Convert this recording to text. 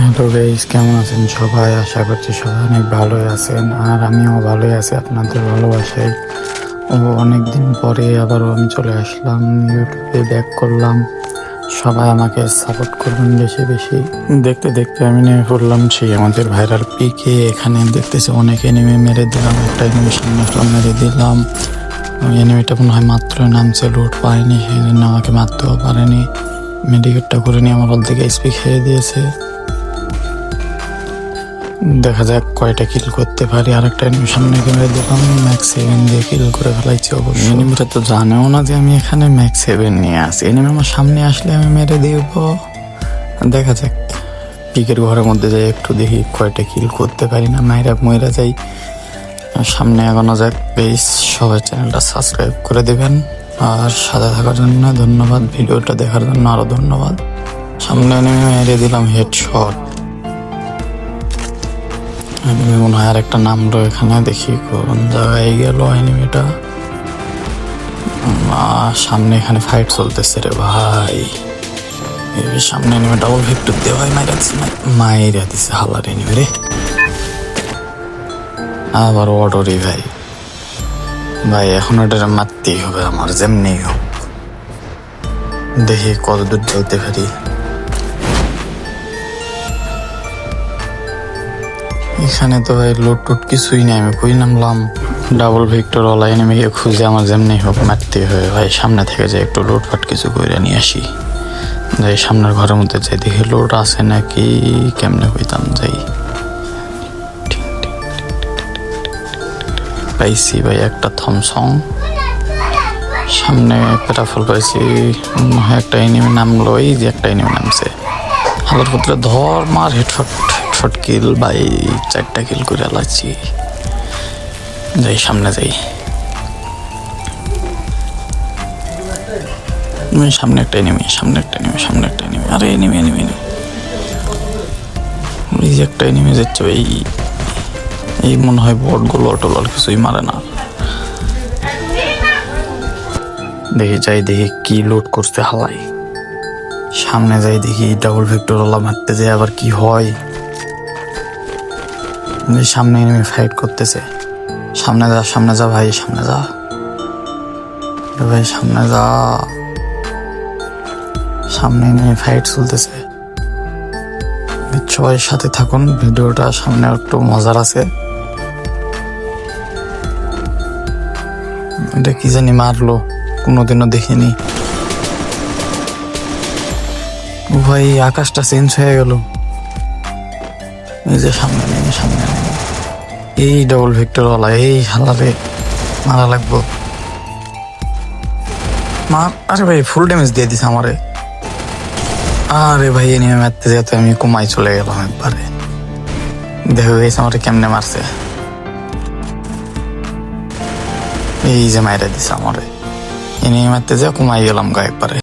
Hello guys কেমন আছেন সবাই? আশা করছি সবাই অনেক ভালোই আছেন। আর আমিও ভালোই আছি আপনাদের ভালোবাসায়। ও অনেক দিন পরে আবারও আমি চলে আসলাম, ইউটিউবে ব্যাক করলাম। সবাই আমাকে সাপোর্ট করবেন বেশি বেশি। দেখতে দেখতে আমি নেমে পড়লাম সেই আমাদের ভাইরাল পিকে এখানে দেখতেছি অনেক এনিমে মেরে দিলাম, একটা এনিমি সামনে মেরে দিলাম। এনিমিটা মনে হয় মাত্র নামছে লুট পায়নি সেই জন্য আমাকে মারতেও পারেনি। মেডিকেটটা করে নিয়ে আমার থেকে স্পি খেয়ে দিয়েছে। দেখা যাক কয়টা কিল করতে পারি। আর একটা সামনে মেরে দিলাম ম্যাক্স সেভেন দিয়ে কিল করে ফেলাইছি অবশ্যই এনিমিটা তো জানেও না যে আমি এখানে ম্যাক্স সেভেন নিয়ে আসি এনিমি আমার সামনে আসলে আমি মেরে দিব। দেখা যাক। পিকের ঘরের মধ্যে যাই, একটু দেখি কয়টা কিল করতে পারি না। মায়েরা ময়রা যাই। সামনে এগোনো যাক প্লিজ সবাই চ্যানেলটা সাবস্ক্রাইব করে দেবেন। আর সাথে থাকার জন্য ধন্যবাদ। ভিডিওটা দেখার জন্য আরও ধন্যবাদ। সামনে নেমে মেরে দিলাম হেডশট এনিমি মনে হয় আর একটা নামলো এখানে দেখি কোন জায়গায় গেল আহ, সামনে এখানে ফাইট চলতেছে রে ভাই। সামনে এনিমি ডাবল ভিক্টর দেওয়া হয় মাইরা দিছে মাইরা দিছে হালার এনিমি রে। আবার অটো ভাই। ভাই এখন ওটা মারতেই হবে আমার যেমনি হোক। দেখি কত দূর যাইতে পারি। এখানে তো ভাই লোড টোট কিছুই নেই, আমি কই নামলাম? ডাবল ভিক্টর ওলা এনিমিকে খুঁজে আমার যেমনি হোক মারতে হবে ভাই, সামনে থেকে যাই, একটু লোড ফাট কিছু করে নিয়ে আসি। যাই সামনের ঘরের মধ্যে যাই, দেখি লোড আছে নাকি, কেমনে হইতাম যাই। পাইছি ভাই একটা থমসং সামনে পেটাফল পাইছি। হয় একটা এনিমি নামলো এই যে একটা এনিমি নামছে। হালার পুত্রে ধর, মার হেডশট। হেডশট কিল বাই চারটা কিল করে আলাচ্ছি যাই, সামনে যাই। সামনে একটা এনিমি সামনে একটা এনিমি সামনে একটা এনিমি আরে এনিমি এনিমি এনিমি এই যে একটা এনিমি যাচ্ছে এই এই মনে হয় বটগুলো অটল আর কিছুই মারে না। দেখি, যাই দেখি কি লোড করতে হালাই সামনে যাই দেখি ডাবল ভিক্টর ওলা মারতে যায় আবার কি হয়? এই সামনে এনিমি ফাইট করতেছে। সামনে যা সামনে যা ভাই, সামনে যা। ভাই, সামনে যা। সামনে এনিমি ফাইট চলতেছে। সবাই সাথে থাকুন, ভিডিওটা সামনে একটু মজার আছে। এটা কি জানি মারলো, কোনোদিনও দেখিনি। ভাই, আকাশটা চেঞ্জ হয়ে গেল। এই যে সামনে নেমে সামনে নেমে এই ডবল ভিক্টরওয়ালা এই হালারে মারা লাগবো। মার আরে ভাই ফুল ড্যামেজ দিয়ে দিছে আমারে। আরে ভাই, এ নিয়ে মারতে যেতে আমি কুমাই চলে গেলাম একবারে। দেখো গেছে আমারে কেমনে মারছে। এই যে মাইরা দিছে আমারে। এ নিয়ে মারতে যা কুমাই গেলাম গা একবারে।